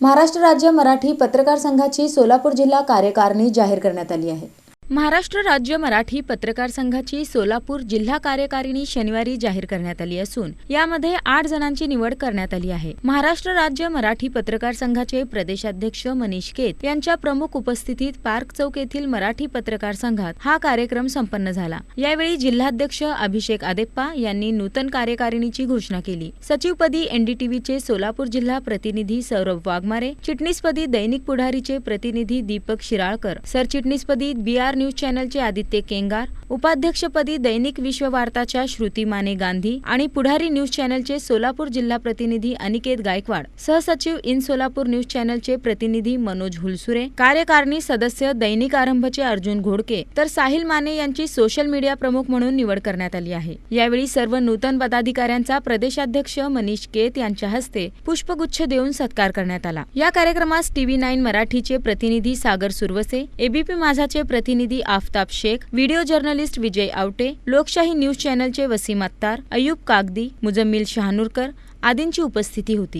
महाराष्ट्र राज्य मराठी पत्रकार संघाची सोलापूर जिल्हा कार्यकारिणी जाहीर करण्यात आली आहे. महाराष्ट्र राज्य मराठी पत्रकार संघाची सोलापूर जिल्हा कार्यकारिणी शनिवारी जाहीर करण्यात आली असून यामध्ये आठ जणांची निवड करण्यात आली आहे. महाराष्ट्र राज्य मराठी पत्रकार संघाचे प्रदेशाध्यक्ष मनीष केत यांच्या प्रमुख उपस्थितीत पार्क चौक येथील मराठी पत्रकार संघात हा कार्यक्रम संपन्न झाला. यावेळी जिल्हाध्यक्ष अभिषेक आदेप्पा यांनी नूतन कार्यकारिणीची घोषणा केली. सचिवपदी एनडीटीव्हीचे सोलापूर जिल्हा प्रतिनिधी सौरभ वाघमारे चिटणीसपदी दैनिक पुढारीचे प्रतिनिधी दीपक शिराळकर सरचिटणीसपदी बी आर न्यूज चॅनलचे आदित्य केंगार उपाध्यक्षपदी दैनिक विश्ववार्ताच्या श्रुती माने गांधी आणि पुढारी न्यूज चॅनलचे सोलापूर जिल्हा प्रतिनिधी अनिकेत गायकवाड सहसचिव इन सोलापूर न्यूज चॅनलचे प्रतिनिधी मनोज हुलसुरे कार्यकारिणी सदस्य दैनिक आरंभचे अर्जुन घोडके तर साहिल माने यांची सोशल मीडिया प्रमुख म्हणून निवड करण्यात आली आहे. यावेळी सर्व नूतन पदाधिकाऱ्यांचा प्रदेशाध्यक्ष मनीष केत यांच्या हस्ते पुष्पगुच्छ देऊन सत्कार करण्यात आला. या कार्यक्रमास टीव्ही नाईन मराठीचे प्रतिनिधी सागर सुरवसे एबीपी माझाचे प्रतिनिधी Aftab Shaikh video journalist Vijay Awate Lokshahi news चॅनलचे Wasim Attar Ayub Kagdi Muzammil शहानूरकर आदींची उपस्थिती होती.